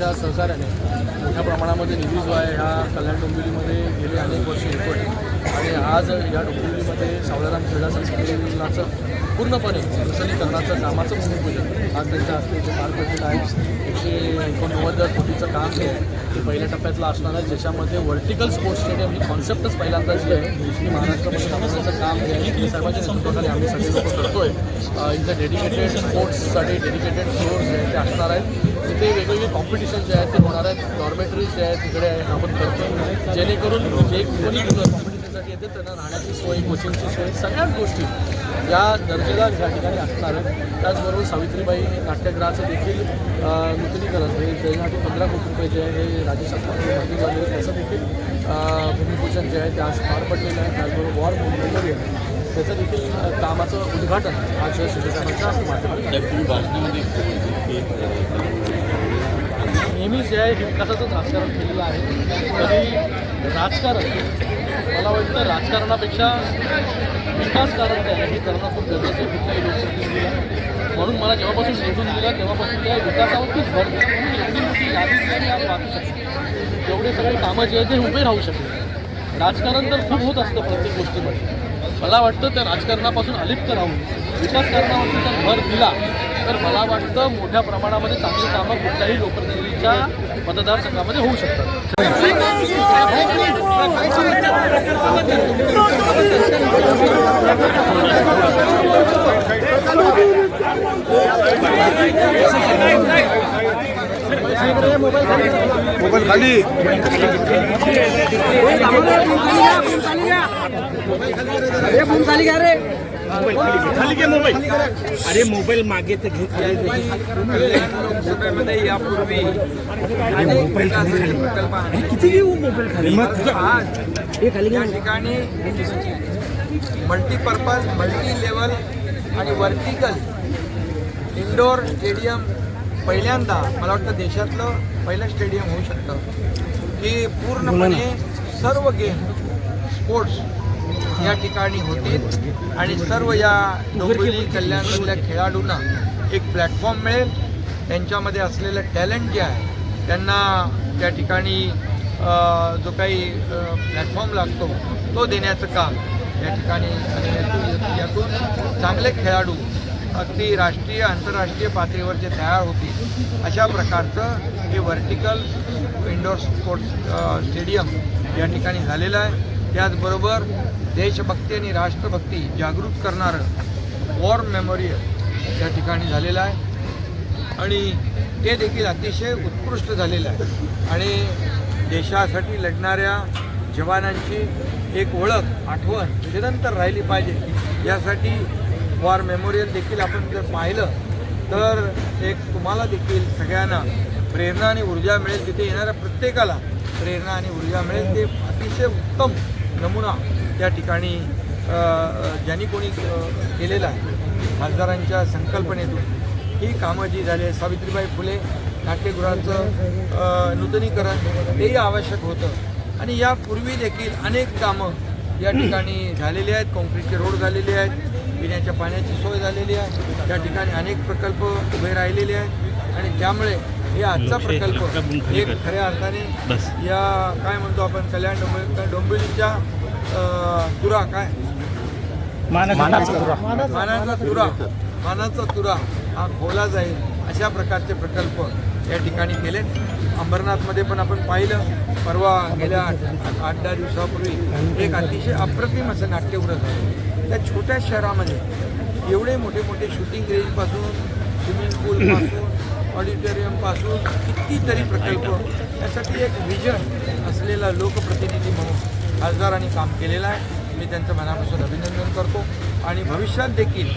यांच्या सहकार्याने मोठ्या प्रमाणामध्ये निधी जो आहे हा कल्याण डोंबिवलीमध्ये गेले अनेक वर्ष येतो आहे आणि आज या डोंबिवलीमध्ये सावळाराम क्रीडा संकुलाचं पूर्णपणे कुशलीकरणाचं कामाचं भूमिपूजन आज त्यांच्या हस्ते इथे पार पडलेलं आहे. एकशे एकोणनव्वद कोटीचं काम आहे ते पहिल्या टप्प्यातलं असणार आहे. ज्याच्यामध्ये व्हर्टिकल स्पोर्ट्स स्टेडियम ही कॉन्सेप्टच पहिल्यांदा जी आहे ही महाराष्ट्रामध्ये राबवण्याचं काम जे आहे. साहेबांच्या नेतृत्वाखाली आम्ही सगळे लोक करतो आहे इथं डेडिकेटेड स्पोर्ट्ससाठी डेडिकेटेड फ्लोअर्स जे आहेत ते असणार आहेत. तिथे वेगवेगळे कॉम्पिटिशन जे आहेत ते होणार आहेत. डॉर्मेटरीज जे आहेत तिकडे आपण करतो जेणेकरून जे कोणी कॉम्पिटिशनसाठी येते. त्यांना राहण्याची सोय कोचिंगची सोय सगळ्याच गोष्टी या दर्जेदार या ठिकाणी असणार आहेत. त्याचबरोबर सावित्रीबाई नाट्यगृहाचं देखील नूतनीकरण हे त्याच्यासाठी पंधरा कोटी रुपये जे आहे हे राज्य शासनाकडे मंजूर झाले आहे. त्याचं देखील भूमिपूजन जे आहे ते आज पार पडलेलं आहे. त्याचबरोबर वॉर मेमोरियल त्याचं देखील कामाचं उद्घाटन आज शिवसेनाच्या माध्यमातून साहेब तुम्ही भाषणामध्ये एक, नेहमी जे आहे हे विकासाचंच राजकारण केलेलं आहे. कधी राजकारण मला वाटतं राजकारणापेक्षा विकासकारण जे आहे हे करणं खूप गरजेचं आहे. कुठल्याही लोकप्रतिनिधीला. म्हणून मला जेव्हापासून निवडून दिला तेव्हापासून त्या विकासावरतीच भर दिला. म्हणून एवढी मोठी यादी जी आहे आज मागू शकते. एवढे सगळे कामं जे आहेत ते उभे राहू शकते राजकारण तर खूप होत असतं प्रत्येक गोष्टीमध्ये. मला वाटतं त्या राजकारणापासून अलिप्त राहून विकासकारणावरती जर भर दिला तर मला वाटतं मोठ्या प्रमाणामध्ये चांगली कामं कुठल्याही लोकप्रतिनिधीच्या मतदारसंघामध्ये होऊ शकतात. मोबाईल खाली. खाली घे मोबाईल. अरे मोबाईल मागे तर घे यापूर्वी मोबाईल खाली खाली. अरे किती घेऊ मोबाईल खाली? मग तुझं या ठिकाणी मल्टीपर्पज मल्टी लेवल आणि वर्टिकल इंडोर स्टेडियम पहिल्यांदा मला वाटतं देशातलं पहिलं स्टेडियम होऊ शकतं. की पूर्णपणे सर्व गेम स्पोर्ट्स या ठिकाणी होतील आणि सर्व या डोंबिवली कल्याणमधल्या खेळाडूंना एक प्लॅटफॉर्म मिळेल. त्यांच्यामध्ये असलेलं टॅलेंट जे आहे त्यांना त्या ठिकाणी जो काही प्लॅटफॉर्म लागतो तो देण्याचं काम या ठिकाणी यातून चांगले खेळाडू अगदी राष्ट्रीय आंतरराष्ट्रीय पातळीवर जे तयार होतील अशा प्रकारचं हे व्हर्टिकल इंडोर स्पोर्ट्स स्टेडियम या ठिकाणी झालेलं आहे. त्याचबरोबर देशभक्ती आणि राष्ट्रभक्ती जागृत करणारं वॉर मेमोरियल या ठिकाणी झालेलं आहे. आणि ते देखील अतिशय उत्कृष्ट झालेलं आहे. आणि देशासाठी लढणाऱ्या जवानांची एक ओळख आठवण निरंतर राहिली पाहिजे. यासाठी वॉर मेमोरियल देखील आपण जर पाहिलं तर एक तुम्हाला देखील सगळ्यांना प्रेरणा आणि ऊर्जा मिळेल. तिथे येणाऱ्या प्रत्येकाला प्रेरणा आणि ऊर्जा मिळेल. ते अतिशय उत्तम नमुना त्या ठिकाणी ज्यांनी कोणी केलेला आहे. खासदारांच्या संकल्पनेतून. ही कामं जी झाली सावित्रीबाई फुले नाट्यगृहाचं नूतनीकरण हेही आवश्यक होतं. आणि यापूर्वी देखील अनेक कामं या ठिकाणी झालेली आहेत. कॉन्क्रीटचे रोड झालेले आहेत. पिण्याच्या पाण्याची सोय झालेली आहे. त्या ठिकाणी अनेक प्रकल्प उभे राहिलेले आहेत. आणि त्यामुळे हे आजचा प्रकल्प एक खऱ्या अर्थाने बस. या काय म्हणतो आपण कल्याण डोंबिवली डोंबिवलीच्या तुरा काय? मानाचा तुरा. मानाचा तुरा. हा खोला जाईल. अशा प्रकारचे प्रकल्प या ठिकाणी केले अंबरनाथमध्ये पण आपण पाहिलं. परवा गेल्या आठ आठ दहा दिवसापूर्वी एक अतिशय अप्रतिम असं नाट्यगृह झालं. त्या छोट्या शहरामध्ये एवढे मोठे मोठे शूटिंग रेंजपासून स्विमिंग पूलपासून ऑडिटोरियमपासून कितीतरी प्रकल्प. यासाठी एक विजन असलेला लोकप्रतिनिधी म्हणून खासदारांनी काम केलेलं आहे. मी त्यांचं मनापासून अभिनंदन करतो. आणि भविष्यात देखील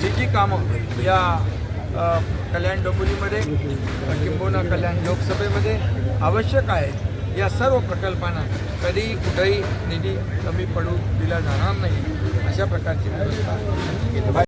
जी जी कामं या कल्याण डोंबिवलीमध्ये किंबहुना कल्याण लोकसभेमध्ये आवश्यक आहेत या सर्व प्रकल्पांना कधी कुठेही निधी कमी पडू दिला जाणार नाही. अशा प्रकारची व्यवस्था केली पाहिजे.